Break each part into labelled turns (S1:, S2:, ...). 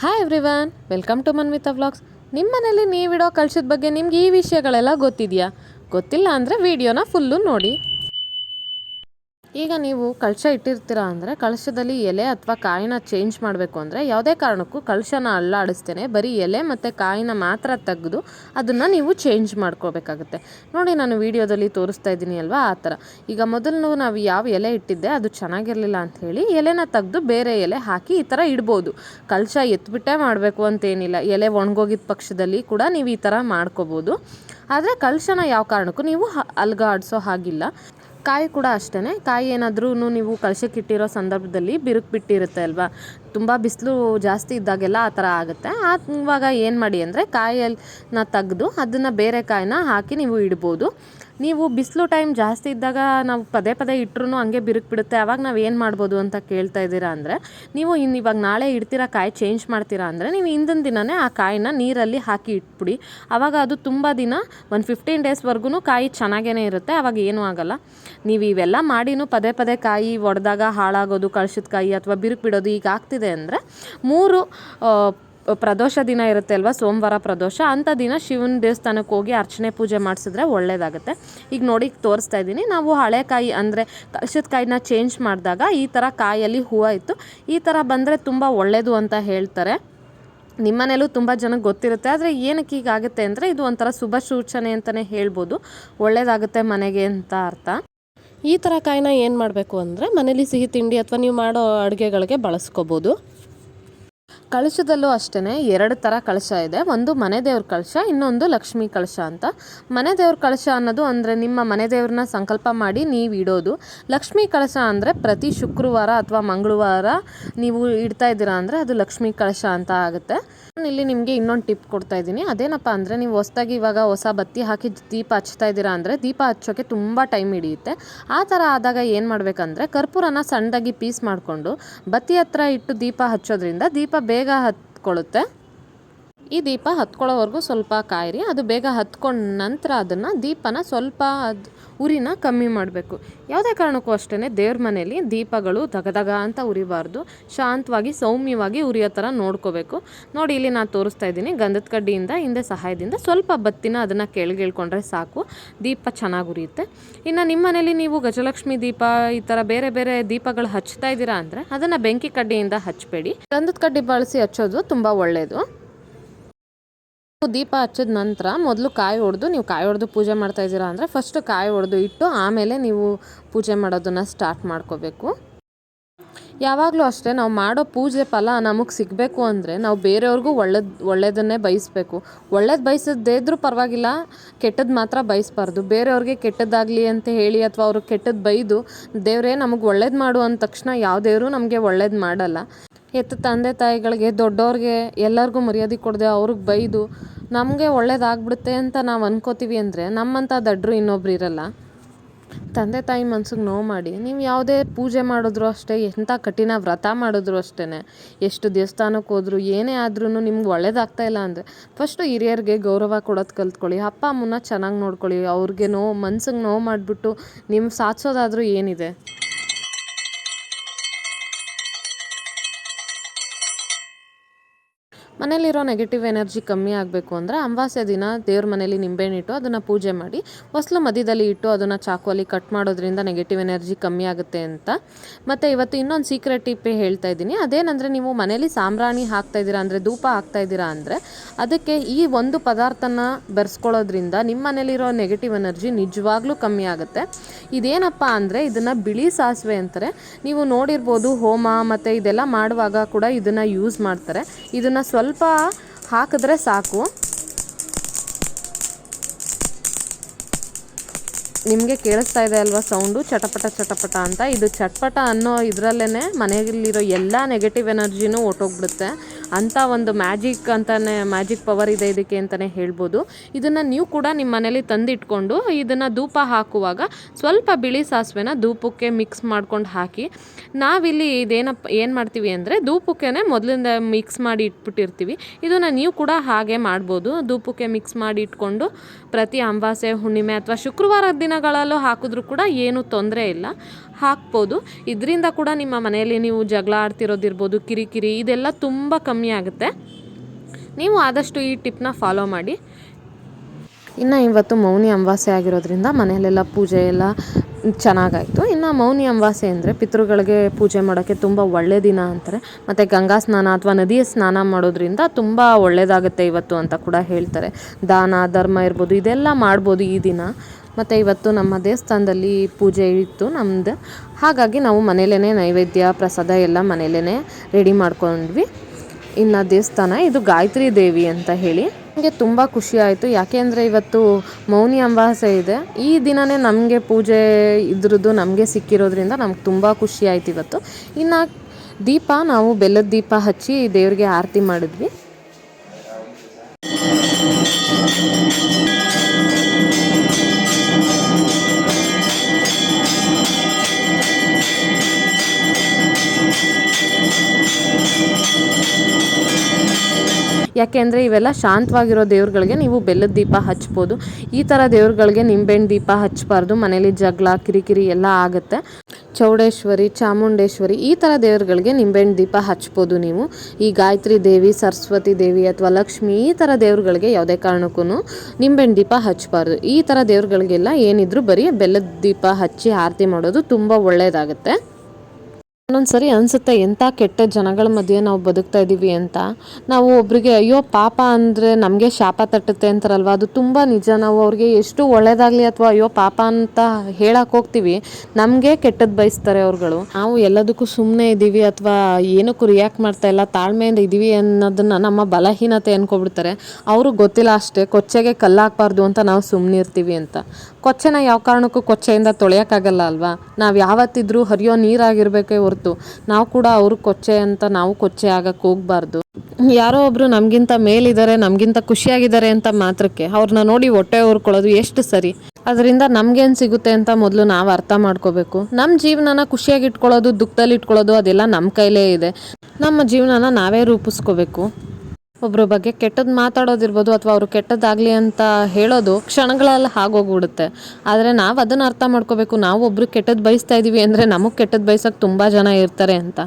S1: Hi everyone welcome to Manvita vlogs ನಿಮ್ಮ ಮನೇಲಿ ನೀವಿಡೋ ಕಳ್ಸಿದ ಬಗ್ಗೆ ನಿಮ್ಗೆ ಈ ವಿಷಯಗಳೆಲ್ಲ ಗೊತ್ತಿದೆಯಾ? ಗೊತ್ತಿಲ್ಲ ಅಂದರೆ ವಿಡಿಯೋನ ಫುಲ್ಲು ನೋಡಿ. ಈಗ ನೀವು ಕಳಶ ಇಟ್ಟಿರ್ತೀರಾ ಅಂದರೆ ಕಳಶದಲ್ಲಿ ಎಲೆ ಅಥವಾ ಕಾಯಿನ ಚೇಂಜ್ ಮಾಡಬೇಕು ಅಂದರೆ ಯಾವುದೇ ಕಾರಣಕ್ಕೂ ಕಳಶನ ಅಲ್ಲಾಡಿಸ್ತೇನೆ. ಬರೀ ಎಲೆ ಮತ್ತು ಕಾಯಿನ ಮಾತ್ರ ತೆಗೆದು ಅದನ್ನು ನೀವು ಚೇಂಜ್ ಮಾಡ್ಕೋಬೇಕಾಗುತ್ತೆ. ನೋಡಿ ನಾನು ವಿಡಿಯೋದಲ್ಲಿ ತೋರಿಸ್ತಾ ಇದ್ದೀನಿ ಅಲ್ವಾ? ಆ ಥರ. ಈಗ ಮೊದಲು ನಾವು ಯಾವ ಎಲೆ ಇಟ್ಟಿದ್ದೆ ಅದು ಚೆನ್ನಾಗಿರಲಿಲ್ಲ ಅಂತ ಹೇಳಿ ಎಲೆನ ತೆಗೆದು ಬೇರೆ ಎಲೆ ಹಾಕಿ ಈ ಥರ ಇಡ್ಬೋದು. ಕಳಶ ಎತ್ಬಿಟ್ಟೇ ಮಾಡಬೇಕು ಅಂತೇನಿಲ್ಲ. ಎಲೆ ಒಣಗೋಗಿದ ಪಕ್ಷದಲ್ಲಿ ಕೂಡ ನೀವು ಈ ಥರ ಮಾಡ್ಕೋಬೋದು. ಆದರೆ ಕಳಶನ ಯಾವ ಕಾರಣಕ್ಕೂ ನೀವು ಅಲ್ಗಾಡಿಸೋ ಹಾಗಿಲ್ಲ. ಕಾಯಿ ಕೂಡ ಅಷ್ಟೇ ಕಾಯಿ ಏನಾದ್ರೂ ನೀವು ಕಳಶಕ್ಕೆ ಇಟ್ಟಿರೋ ಸಂದರ್ಭದಲ್ಲಿ ಬಿರುಕು ಬಿಟ್ಟಿರುತ್ತೆ ಅಲ್ವಾ? ತುಂಬ ಬಿಸಿಲು ಜಾಸ್ತಿ ಇದ್ದಾಗೆಲ್ಲ ಆ ಥರ ಆಗುತ್ತೆ. ಆವಾಗ ಏನು ಮಾಡಿ ಅಂದರೆ ಕಾಯನ್ನ ತೆಗೆದು ಅದನ್ನು ಬೇರೆ ಕಾಯಿನ ಹಾಕಿ ನೀವು ಇಡ್ಬೋದು. ನೀವು ಬಿಸಿಲು ಟೈಮ್ ಜಾಸ್ತಿ ಇದ್ದಾಗ ನಾವು ಪದೇ ಪದೇ ಇಟ್ಟರು ಹಂಗೆ ಬಿರುಕು ಬಿಡುತ್ತೆ ಅವಾಗ ನಾವು ಏನು ಮಾಡ್ಬೋದು ಅಂತ ಕೇಳ್ತಾ ಇದ್ದೀರಾ ಅಂದರೆ, ನೀವು ಇನ್ನು ಇವಾಗ ನಾಳೆ ಇಡ್ತೀರಾ, ಕಾಯಿ ಚೇಂಜ್ ಮಾಡ್ತೀರಾ ಅಂದರೆ, ನೀವು ಹಿಂದಿನ ದಿನವೇ ಆ ಕಾಯಿನ ನೀರಲ್ಲಿ ಹಾಕಿ ಇಟ್ಬಿಡಿ. ಆವಾಗ ಅದು ತುಂಬ ದಿನ, ಒಂದು ಫಿಫ್ಟೀನ್ ಡೇಸ್ವರೆಗೂ ಕಾಯಿ ಚೆನ್ನಾಗೇ ಇರುತ್ತೆ, ಅವಾಗ ಏನೂ ಆಗಲ್ಲ. ನೀವು ಇವೆಲ್ಲ ಮಾಡಿನೂ ಪದೇ ಪದೇ ಕಾಯಿ ಒಡೆದಾಗ ಹಾಳಾಗೋದು, ಕಳ್ಸಿದ ಕಾಯಿ ಅಥವಾ ಬಿರುಕು ಬಿಡೋದು ಈಗ ಆಗ್ತಿದೆ ಅಂದರೆ, ಮೂರು ಪ್ರದೋಷ ದಿನ ಇರುತ್ತೆ ಅಲ್ವಾ? ಸೋಮವಾರ ಪ್ರದೋಷ. ಅಂಥ ದಿನ ಶಿವನ ದೇವಸ್ಥಾನಕ್ಕೆ ಹೋಗಿ ಅರ್ಚನೆ ಪೂಜೆ ಮಾಡಿಸಿದ್ರೆ ಒಳ್ಳೆಯದಾಗುತ್ತೆ ಈಗ ನೋಡಿ, ತೋರಿಸ್ತಾ ಇದ್ದೀನಿ. ನಾವು ಹಳೆ ಕಾಯಿ ಅಂದರೆ ಕಲಶದ ಕಾಯಿನ ಚೇಂಜ್ ಮಾಡಿದಾಗ ಈ ಥರ ಕಾಯಲ್ಲಿ ಹೂವು ಇತ್ತು. ಈ ಥರ ಬಂದರೆ ತುಂಬ ಒಳ್ಳೆಯದು ಅಂತ ಹೇಳ್ತಾರೆ. ನಿಮ್ಮನೇಲೂ ತುಂಬ ಜನಕ್ಕೆ ಗೊತ್ತಿರುತ್ತೆ. ಆದರೆ ಏನಕ್ಕೆ ಹೀಗಾಗುತ್ತೆ ಅಂದರೆ ಇದು ಒಂಥರ ಶುಭ ಸೂಚನೆ ಅಂತಲೇ ಹೇಳ್ಬೋದು. ಒಳ್ಳೆಯದಾಗುತ್ತೆ ಮನೆಗೆ ಅಂತ ಅರ್ಥ. ಈ ಥರ ಕಾಯಿನ ಏನು ಮಾಡಬೇಕು ಅಂದರೆ ಮನೇಲಿ ಸಿಹಿ ತಿಂಡಿ ಅಥವಾ ನೀವು ಮಾಡೋ ಅಡುಗೆಗಳಿಗೆ ಬಳಸ್ಕೋಬೋದು. ಕಳಶದಲ್ಲೂ ಅಷ್ಟೇ ಎರಡು ಥರ ಕಳಶ ಇದೆ. ಒಂದು ಮನೆ ದೇವ್ರ ಕಳಶ, ಇನ್ನೊಂದು ಲಕ್ಷ್ಮೀ ಕಳಶ ಅಂತ. ಮನೆ ದೇವ್ರ ಕಳಶ ಅನ್ನೋದು ಅಂದರೆ ನಿಮ್ಮ ಮನೆ ದೇವ್ರನ್ನ ಸಂಕಲ್ಪ ಮಾಡಿ ನೀವು ಇಡೋದು. ಲಕ್ಷ್ಮೀ ಕಳಶ ಅಂದರೆ ಪ್ರತಿ ಶುಕ್ರವಾರ ಅಥವಾ ಮಂಗಳವಾರ ನೀವು ಇಡ್ತಾ ಇದ್ದೀರಾ ಅಂದರೆ ಅದು ಲಕ್ಷ್ಮೀ ಕಳಶ ಅಂತ ಆಗುತ್ತೆ. ನಾನು ಇಲ್ಲಿ ನಿಮಗೆ ಇನ್ನೊಂದು ಟಿಪ್ ಕೊಡ್ತಾ ಇದ್ದೀನಿ. ಅದೇನಪ್ಪ ಅಂದರೆ ನೀವು ಹೊಸ್ದಾಗಿ ಇವಾಗ ಹೊಸ ಬತ್ತಿ ಹಾಕಿ ದೀಪ ಹಚ್ತಾ ಇದ್ದೀರಾ ಅಂದರೆ ದೀಪ ಹಚ್ಚೋಕ್ಕೆ ತುಂಬ ಟೈಮ್ ಹಿಡಿಯುತ್ತೆ. ಆ ಥರ ಆದಾಗ ಏನು ಮಾಡಬೇಕಂದ್ರೆ ಕರ್ಪೂರನ ಸಣ್ಣದಾಗಿ ಪೀಸ್ ಮಾಡಿಕೊಂಡು ಬತ್ತಿ ಹತ್ರ ಇಟ್ಟು ದೀಪ ಹಚ್ಚೋದ್ರಿಂದ ದೀಪ ಬೇಗ ಹತ್ಕೊಳ್ಳುತ್ತೆ. ಈ ದೀಪ ಹತ್ಕೊಳ್ಳೋವರೆಗೂ ಸ್ವಲ್ಪ ಕಾಯಿರಿ, ಅದು ಬೇಗ ಹತ್ಕೊಂಡ ನಂತರ ಅದನ್ನು ದೀಪನ ಸ್ವಲ್ಪ ಅದು ಉರಿನ ಕಮ್ಮಿ ಮಾಡಬೇಕು. ಯಾವುದೇ ಕಾರಣಕ್ಕೂ ಅಷ್ಟೇ ದೇವ್ರ ಮನೆಯಲ್ಲಿ ದೀಪಗಳು ದಗದಗ ಅಂತ ಉರಿಬಾರ್ದು. ಶಾಂತವಾಗಿ, ಸೌಮ್ಯವಾಗಿ ಉರಿಯೋ ಥರ ನೋಡ್ಕೋಬೇಕು. ನೋಡಿ, ಇಲ್ಲಿ ನಾನು ತೋರಿಸ್ತಾ ಇದ್ದೀನಿ ಗಂಧದ ಕಡ್ಡಿಯಿಂದ, ಹಿಂದೆ ಸಹಾಯದಿಂದ ಸ್ವಲ್ಪ ಬತ್ತಿನ ಅದನ್ನು ಕೆಳಗಿಳ್ಕೊಂಡ್ರೆ ಸಾಕು. ದೀಪ ಚೆನ್ನಾಗಿ ಉರಿಯುತ್ತೆ. ಇನ್ನು ನಿಮ್ಮ ಮನೇಲಿ ನೀವು ಗಜಲಕ್ಷ್ಮಿ ದೀಪ, ಈ ಥರ ಬೇರೆ ಬೇರೆ ದೀಪಗಳು ಹಚ್ತಾ ಇದ್ದೀರಾ ಅಂದರೆ ಅದನ್ನು ಬೆಂಕಿ ಕಡ್ಡಿಯಿಂದ ಹಚ್ಚಬೇಡಿ ಗಂಧದ ಕಡ್ಡಿ ಬಳಸಿ ಹಚ್ಚೋದು ತುಂಬ ಒಳ್ಳೆಯದು ದೀಪ ಹಚ್ಚಿದ ನಂತರ ಮೊದಲು ಕಾಯಿ ಹೊಡೆದು ನೀವು ಕಾಯಿ ಹೊಡೆದು ಪೂಜೆ ಮಾಡ್ತಾ ಇದ್ದೀರಾ ಅಂದರೆ ಫಸ್ಟ್ ಕಾಯಿ ಹೊಡೆದು ಇಟ್ಟು ಆಮೇಲೆ ನೀವು ಪೂಜೆ ಮಾಡೋದನ್ನು ಸ್ಟಾರ್ಟ್ ಮಾಡ್ಕೋಬೇಕು. ಯಾವಾಗಲೂ ಅಷ್ಟೇ ನಾವು ಮಾಡೋ ಪೂಜೆ ಫಲ ನಮಗೆ ಸಿಗಬೇಕು ಅಂದರೆ ನಾವು ಬೇರೆಯವ್ರಿಗೂ ಒಳ್ಳೇದು ಒಳ್ಳೆಯದನ್ನೇ ಬಯಸಬೇಕು. ಒಳ್ಳೇದು ಬಯಸದೇ ಇದ್ರೂ ಪರವಾಗಿಲ್ಲ ಕೆಟ್ಟದ್ದು ಮಾತ್ರ ಬಯಸಬಾರ್ದು. ಬೇರೆಯವ್ರಿಗೆ ಕೆಟ್ಟದ್ದಾಗಲಿ ಅಂತ ಹೇಳಿ ಅಥವಾ ಅವ್ರಿಗೆ ಕೆಟ್ಟದ್ದು ಬೈದು ದೇವರೇ ನಮಗೆ ಒಳ್ಳೇದು ಮಾಡು ಅಂದ ತಕ್ಷಣ ಯಾವ ದೇವರು ನಮಗೆ ಒಳ್ಳೇದು ಮಾಡಲ್ಲ. ಹೆತ್ತ ತಂದೆ ತಾಯಿಗಳಿಗೆ ದೊಡ್ಡವ್ರಿಗೆ ಎಲ್ಲರಿಗೂ ಮರ್ಯಾದೆ ಕೊಡದೆ ಅವ್ರಿಗೆ ಬೈದು ನಮಗೆ ಒಳ್ಳೇದಾಗ್ಬಿಡುತ್ತೆ ಅಂತ ನಾವು ಅನ್ಕೋತೀವಿ ಅಂದರೆ ನಮ್ಮಂಥ ದಡ್ರು ಇನ್ನೊಬ್ರು ಇರಲ್ಲ. ತಂದೆ ತಾಯಿ ಮನ್ಸಿಗೆ ನೋವು ಮಾಡಿ, ನೀವು ಯಾವುದೇ ಪೂಜೆ ಮಾಡಿದ್ರು ಅಷ್ಟೇ ಎಂಥ ಕಠಿಣ ವ್ರತ ಮಾಡಿದ್ರು ಅಷ್ಟೇ ಎಷ್ಟು ದೇವಸ್ಥಾನಕ್ಕೆ ಹೋದ್ರು, ಏನೇ ಆದ್ರೂ ನಿಮ್ಗೆ ಒಳ್ಳೇದಾಗ್ತಾ ಇಲ್ಲ ಅಂದರೆ ಫಸ್ಟು ಹಿರಿಯರಿಗೆ ಗೌರವ ಕೊಡೋದು ಕಲ್ತ್ಕೊಳ್ಳಿ, ಅಪ್ಪ, ಅಮ್ಮನ್ನ ಚೆನ್ನಾಗಿ ನೋಡ್ಕೊಳ್ಳಿ, ಅವ್ರಿಗೆ ನೋವು, ಮನ್ಸಿಗೆ ನೋವು ಮಾಡಿಬಿಟ್ಟು ನಿಮ್ಮ ಸಾಧಿಸೋದಾದ್ರೂ ಏನಿದೆ? ಮನೇಲಿರೋ ನೆಗೆಟಿವ್ ಎನರ್ಜಿ ಕಮ್ಮಿ ಆಗಬೇಕು ಅಂದರೆ ಅಮಾವಾಸ್ಯ ದಿನ ದೇವ್ರ ಮನೇಲಿ ನಿಂಬೆಹಣ್ಣಿಟ್ಟು ಅದನ್ನು ಪೂಜೆ ಮಾಡಿ, ಹೊಸಲು ಮಧ್ಯದಲ್ಲಿ ಇಟ್ಟು ಅದನ್ನು ಚಾಕುವಲ್ಲಿ ಕಟ್ ಮಾಡೋದ್ರಿಂದ ನೆಗೆಟಿವ್ ಎನರ್ಜಿ ಕಮ್ಮಿ ಆಗುತ್ತೆ ಅಂತ. ಮತ್ತು ಇವತ್ತು ಇನ್ನೊಂದು ಸೀಕ್ರೆಟ್ ಟಿಪ್ ಹೇಳ್ತಾ ಇದ್ದೀನಿ. ಅದೇನಂದರೆ ನೀವು ಮನೇಲಿ ಸಾಂಬ್ರಾಣಿ ಹಾಕ್ತಾ ಇದ್ದೀರಾ ಅಂದರೆ, ಧೂಪ ಹಾಕ್ತಾ ಇದ್ದೀರಾ ಅಂದರೆ, ಅದಕ್ಕೆ ಈ ಒಂದು ಪದಾರ್ಥನ ಬೆರೆಸ್ಕೊಳ್ಳೋದ್ರಿಂದ ನಿಮ್ಮ ಮನೇಲಿರೋ ನೆಗೆಟಿವ್ ಎನರ್ಜಿ ನಿಜವಾಗ್ಲೂ ಕಮ್ಮಿ ಆಗುತ್ತೆ. ಇದೇನಪ್ಪ ಅಂದರೆ ಇದನ್ನು ಬಿಳಿ ಸಾಸಿವೆ ಅಂತಾರೆ. ನೀವು ನೋಡಿರ್ಬೋದು ಹೋಮ ಮತ್ತು ಇದೆಲ್ಲ ಮಾಡುವಾಗ ಕೂಡ ಇದನ್ನು ಯೂಸ್ ಮಾಡ್ತಾರೆ. ಇದನ್ನು ಸ್ವಲ್ಪ ಹಾಕಿದ್ರೆ ಸಾಕು. ನಿಮಗೆ ಕೇಳಿಸ್ತಾ ಇದೆ ಅಲ್ವಾ ಸೌಂಡು? ಚಟಪಟ ಚಟಪಟ ಅಂತ. ಇದು ಚಟ್ಪಟ ಅನ್ನೋ ಇದರಲ್ಲೇ ಮನೆಯಲ್ಲಿರೋ ಎಲ್ಲ ನೆಗೆಟಿವ್ ಎನರ್ಜಿನೂ ಹೊಟ್ಟೋಗ್ಬಿಡುತ್ತೆ ಅಂಥ ಒಂದು ಮ್ಯಾಜಿಕ್ ಅಂತಾನೆ, ಮ್ಯಾಜಿಕ್ ಪವರ್ ಇದೆ ಇದಕ್ಕೆ ಅಂತಲೇ ಹೇಳ್ಬೋದು. ಇದನ್ನು ನೀವು ಕೂಡ ನಿಮ್ಮ ಮನೇಲಿ ತಂದಿಟ್ಕೊಂಡು ಇದನ್ನು ಧೂಪ ಹಾಕುವಾಗ ಸ್ವಲ್ಪ ಬಿಳಿ ಸಾಸಿವೆನ ಧೂಪಕ್ಕೆ ಮಿಕ್ಸ್ ಮಾಡ್ಕೊಂಡು ಹಾಕಿ, ನಾವಿಲ್ಲಿ ಇದೇನಪ್ಪ, ಏನು ಮಾಡ್ತೀವಿ ಅಂದರೆ ಧೂಪಕ್ಕೆ ಮೊದಲಿಂದ ಮಿಕ್ಸ್ ಮಾಡಿ ಇಟ್ಬಿಟ್ಟಿರ್ತೀವಿ. ಇದನ್ನು ನೀವು ಕೂಡ ಹಾಗೆ ಮಾಡ್ಬೋದು. ಧೂಪಕ್ಕೆ ಮಿಕ್ಸ್ ಮಾಡಿ ಇಟ್ಕೊಂಡು ಪ್ರತಿ ಅಂಬಾಸೆ ಹುಣ್ಣಿಮೆ ಅಥವಾ ಶುಕ್ರವಾರದ ದಿನಗಳಲ್ಲೂ ಹಾಕಿದ್ರೂ ಕೂಡ ಏನೂ ತೊಂದರೆ ಇಲ್ಲ. ಹಾಕ್ಬೋದು. ಇದರಿಂದ ಕೂಡ ನಿಮ್ಮ ಮನೆಯಲ್ಲಿ ನೀವು ಜಗಳ ಆಡ್ತಿರೋದಿರ್ಬೋದು, ಕಿರಿಕಿರಿ, ಇದೆಲ್ಲ ತುಂಬ ಕಮ್ಮಿ ಕಮ್ಮಿ ಆಗುತ್ತೆ. ನೀವು ಆದಷ್ಟು ಈ ಟಿಪ್ನ ಫಾಲೋ ಮಾಡಿ. ಇನ್ನು ಇವತ್ತು ಮೌನಿ ಅಮಾವಾಸ್ಯೆ ಆಗಿರೋದ್ರಿಂದ ಮನೆಯಲ್ಲೆಲ್ಲ ಪೂಜೆ ಎಲ್ಲ ಚೆನ್ನಾಗಾಯಿತು. ಇನ್ನು ಮೌನಿ ಅಮಾವಾಸ್ಯೆ ಅಂದರೆ ಪಿತೃಗಳಿಗೆ ಪೂಜೆ ಮಾಡೋಕ್ಕೆ ತುಂಬ ಒಳ್ಳೆಯ ದಿನ ಅಂತಾರೆ. ಮತ್ತು ಗಂಗಾ ಸ್ನಾನ ಅಥವಾ ನದಿಯ ಸ್ನಾನ ಮಾಡೋದ್ರಿಂದ ತುಂಬ ಒಳ್ಳೆಯದಾಗುತ್ತೆ ಇವತ್ತು ಅಂತ ಕೂಡ ಹೇಳ್ತಾರೆ. ದಾನ, ಧರ್ಮ ಇರ್ಬೋದು, ಇದೆಲ್ಲ ಮಾಡ್ಬೋದು ಈ ದಿನ. ಮತ್ತು ಇವತ್ತು ನಮ್ಮ ದೇವಸ್ಥಾನದಲ್ಲಿ ಪೂಜೆ ಇತ್ತು ನಮ್ಮದು ಹಾಗಾಗಿ ನಾವು ಮನೇಲೇ ನೈವೇದ್ಯ, ಪ್ರಸಾದ ಎಲ್ಲ ಮನೇಲೇ ರೆಡಿ ಮಾಡ್ಕೊಂಡ್ವಿ. ಇನ್ನು ದೇವಸ್ಥಾನ, ಇದು ಗಾಯತ್ರಿ ದೇವಿ ಅಂತ ಹೇಳಿ. ನನಗೆ ತುಂಬ ಖುಷಿ ಆಯಿತು. ಯಾಕೆಂದರೆ ಇವತ್ತು ಮೌನಿ ಅಂಬಾಸೆ ಇದೆ. ಈ ದಿನವೇ ನಮಗೆ ಪೂಜೆ ಇದ್ರದ್ದು ನಮಗೆ ಸಿಕ್ಕಿರೋದ್ರಿಂದ ನಮ್ಗೆ ತುಂಬ ಖುಷಿ ಆಯ್ತು ಇವತ್ತು. ಇನ್ನು ದೀಪ, ನಾವು ಬೆಲ್ಲದ ದೀಪ ಹಚ್ಚಿ ದೇವರಿಗೆ ಆರತಿ ಮಾಡಿದ್ವಿ. ಯಾಕೆಂದರೆ ಇವೆಲ್ಲ ಶಾಂತವಾಗಿರೋ ದೇವ್ರುಗಳಿಗೆ ನೀವು ಬೆಲ್ಲದ ದೀಪ ಹಚ್ಬೋದು. ಈ ಥರ ದೇವ್ರುಗಳಿಗೆ ನಿಂಬೆಹಣ್ಣು ದೀಪ ಹಚ್ಚಬಾರ್ದು ಮನೇಲಿ ಜಗಳ, ಕಿರಿಕಿರಿ ಎಲ್ಲ ಆಗುತ್ತೆ. ಚೌಡೇಶ್ವರಿ, ಚಾಮುಂಡೇಶ್ವರಿ ಈ ಥರ ದೇವ್ರುಗಳಿಗೆ ನಿಂಬೆಹಣ್ಣು ದೀಪ ಹಚ್ಬೋದು ನೀವು. ಈ ಗಾಯತ್ರಿ ದೇವಿ, ಸರಸ್ವತಿ ದೇವಿ ಅಥವಾ ಲಕ್ಷ್ಮಿ ಈ ಥರ ದೇವ್ರುಗಳಿಗೆ ಯಾವುದೇ ಕಾರಣಕ್ಕೂ ನಿಂಬೆಹಣ್ಣು ದೀಪ ಹಚ್ಚಬಾರ್ದು ಈ ಥರ ದೇವ್ರುಗಳಿಗೆಲ್ಲ ಏನಿದ್ರು ಬರೀ ಬೆಲ್ಲದ ದೀಪ ಹಚ್ಚಿ ಆರತಿ ಮಾಡೋದು ತುಂಬ ಒಳ್ಳೆಯದಾಗುತ್ತೆ ಒಂದೊಂದು ಸರಿ ಅನಿಸುತ್ತೆ ಎಂಥ ಕೆಟ್ಟ ಜನಗಳ ಮಧ್ಯೆ ನಾವು ಬದುಕ್ತಾ ಇದ್ದೀವಿ ಅಂತ. ನಾವು ಒಬ್ರಿಗೆ, ಅಯ್ಯೋ, ಪಾಪ ಅಂದರೆ ನಮಗೆ ಶಾಪ ತಟ್ಟುತ್ತೆ ಅಂತಾರಲ್ವ? ಅದು ತುಂಬ ನಿಜ. ನಾವು ಅವ್ರಿಗೆ ಎಷ್ಟು ಒಳ್ಳೇದಾಗಲಿ ಅಥವಾ, ಅಯ್ಯೋ, ಪಾಪ ಅಂತ ಹೇಳಕ್ಕೆ ಹೋಗ್ತೀವಿ. ನಮಗೆ ಕೆಟ್ಟದ್ದು ಬಯಸ್ತಾರೆ ಅವ್ರುಗಳು. ನಾವು ಎಲ್ಲದಕ್ಕೂ ಸುಮ್ಮನೆ ಇದ್ದೀವಿ ಅಥವಾ, ಏನಕ್ಕೂ ರಿಯಾಕ್ಟ್ ಮಾಡ್ತಾ ಇಲ್ಲ, ತಾಳ್ಮೆಯಿಂದ ಇದ್ದೀವಿ ಅನ್ನೋದನ್ನ ನಮ್ಮ ಬಲಹೀನತೆ ಅನ್ಕೊಬಿಡ್ತಾರೆ. ಅವರು ಗೊತ್ತಿಲ್ಲ ಅಷ್ಟೇ, ಕೊಚ್ಚೆಗೆ ಕಲ್ಲಾಕಬಾರ್ದು ಅಂತ ನಾವು ಸುಮ್ಮನೆ ಇರ್ತೀವಿ ಅಂತ. ಕೊಚ್ಚೆನ ಯಾವ ಕಾರಣಕ್ಕೂ ಕೊಚ್ಚೆಯಿಂದ ತೊಳೆಯೋಕ್ಕಾಗಲ್ಲ ಅಲ್ವಾ? ನಾವು ಯಾವತ್ತಿದ್ರೂ ಹರಿಯೋ ನೀರಾಗಿರ್ಬೇಕು ನಾವು ಕೂಡ ಅವ್ರಿಗೆ ಕೊಚ್ಚೆ ಅಂತ ನಾವು ಕೊಚ್ಚೆ ಆಗಕ್ಕೆ ಹೋಗ್ಬಾರ್ದು. ಯಾರೋ ಒಬ್ರು ನಮಗಿಂತ ಮೇಲಿದ್ದಾರೆ ನಮಗಿಂತ ಖುಷಿಯಾಗಿದ್ದಾರೆ ಅಂತ ಮಾತ್ರಕ್ಕೆ ಅವ್ರನ್ನ ನೋಡಿ ಹೊಟ್ಟೆ ಹೊರ್ಕೊಳ್ಳೋದು ಎಷ್ಟು ಸರಿ. ಅದರಿಂದ ನಮ್ಗೇನ್ ಸಿಗುತ್ತೆ ಅಂತ ಮೊದಲು ನಾವು ಅರ್ಥ ಮಾಡ್ಕೋಬೇಕು. ನಮ್ಮ ಜೀವನನ ಖುಷಿಯಾಗಿ ಇಟ್ಕೊಳ್ಳೋದು ದುಃಖದಲ್ಲಿ ಇಟ್ಕೊಳ್ಳೋದು ಅದೆಲ್ಲ ನಮ್ಮ ಕೈಲೇ ಇದೆ. ನಮ್ಮ ಜೀವನನ ನಾವೇ ರೂಪಿಸ್ಕೋಬೇಕು. ಒಬ್ಬರ ಬಗ್ಗೆ ಕೆಟ್ಟದ್ದು ಮಾತಾಡೋದಿರ್ಬೋದು ಅಥವಾ ಅವರು ಕೆಟ್ಟದ್ದಾಗಲಿ ಅಂತ ಹೇಳೋದು ಕ್ಷಣಗಳಲ್ಲಿ ಆಗೋಗ್ಬಿಡುತ್ತೆ ಆದರೆ ನಾವು ಅದನ್ನು ಅರ್ಥ ಮಾಡ್ಕೋಬೇಕು. ನಾವು ಒಬ್ರು ಕೆಟ್ಟದ್ದು ಬಯಸ್ತಾ ಇದ್ದೀವಿ ಅಂದರೆ ನಮಗೆ ಕೆಟ್ಟದ್ದು ಬಯಸೋಕೆ ತುಂಬ ಜನ ಇರ್ತಾರೆ ಅಂತ.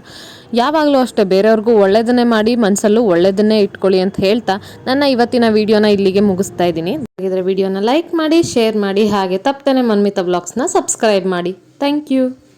S1: ಯಾವಾಗಲೂ ಅಷ್ಟೇ ಬೇರೆಯವ್ರಿಗೂ ಒಳ್ಳೆಯದನ್ನೇ ಮಾಡಿ ಮನಸ್ಸಲ್ಲೂ ಒಳ್ಳೆಯದನ್ನೇ ಇಟ್ಕೊಳ್ಳಿ ಅಂತ ಹೇಳ್ತಾ ನನ್ನ ಇವತ್ತಿನ ವಿಡಿಯೋನ ಇಲ್ಲಿಗೆ ಮುಗಿಸ್ತಾ ಇದ್ದೀನಿ. ಹಾಗಿದ್ರೆ ವಿಡಿಯೋನ ಲೈಕ್ ಮಾಡಿ, ಶೇರ್ ಮಾಡಿ, ಹಾಗೆ ತಪ್ಪದೇ ಮನ್ಮಿತ ಬ್ಲಾಗ್ಸ್ನ ಸಬ್ಸ್ಕ್ರೈಬ್ ಮಾಡಿ. Thank you.